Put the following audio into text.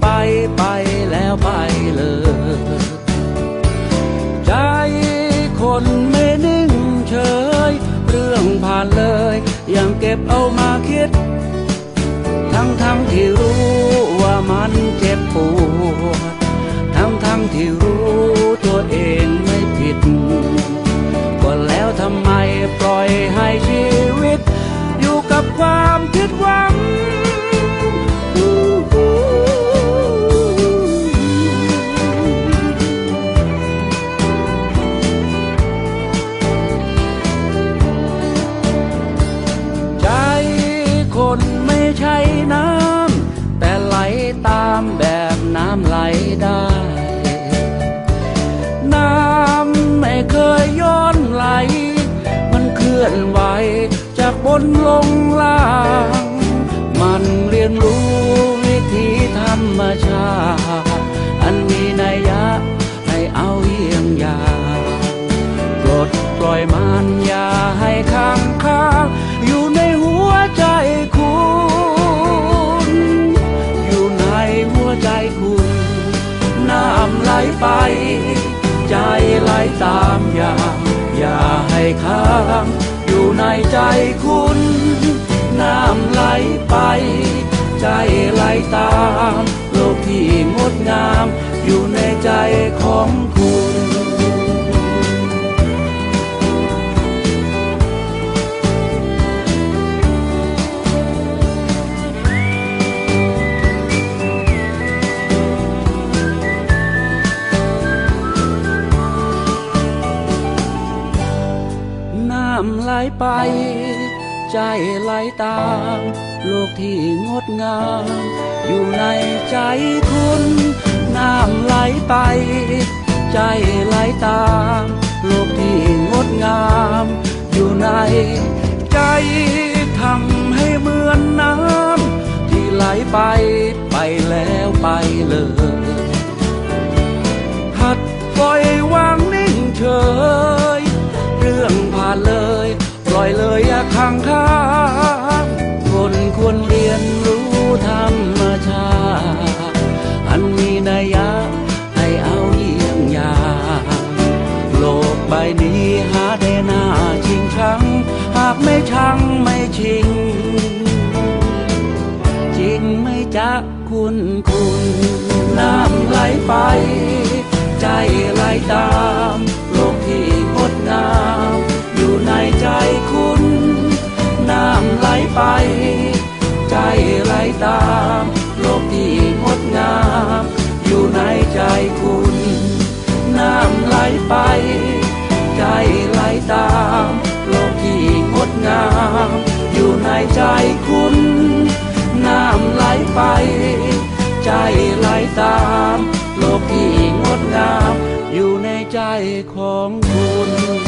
ไปไปแล้วไปเลย ใจคนไม่นิ่งเฉย เรื่องผ่านเลย ยังเก็บเอามาคิด ทั้งทั้งที่รู้ว่ามันเจ็บปวดทั้งทั้งที่รู้ตัวเองไม่ผิดก็แล้วทำไมปล่อยให้ชีวิต อยู่กับความำไหลได้ น้ำไม่เคยย้อนไหล มันเคลื่อนไหวจากบนลงล่าง มันเรียนรู้วิธีธรรมชาติำไหลไป ใจไหลตามอย่าง อย่าให้ค้างอยู่ในใจคุณ น้ำไหลไป ใจไหลตาม โลกที่งดงาม อยู่ในใจคุณน้ำไหลไป ใจไหลตาม โลกที่งดงาม อยู่ในใจทำให้เหมือนน้ำที่ไหลไปไปแล้วไปเลยหัดปล่อยวางนิ่งเฉย ไม่ชังไม่ชิง จริงไม่จะคุณคุณ น้ำไหลไป ใจไหลตาม โลกที่งดงาม อยู่ในใจคุณ น้ำไหลไป ใจไหลตาม ดงาม อยู่ในใจคุณ น้ำไหลไป ใจไหลตาม โลกที่งดงาม อยู่ในใจของคุณ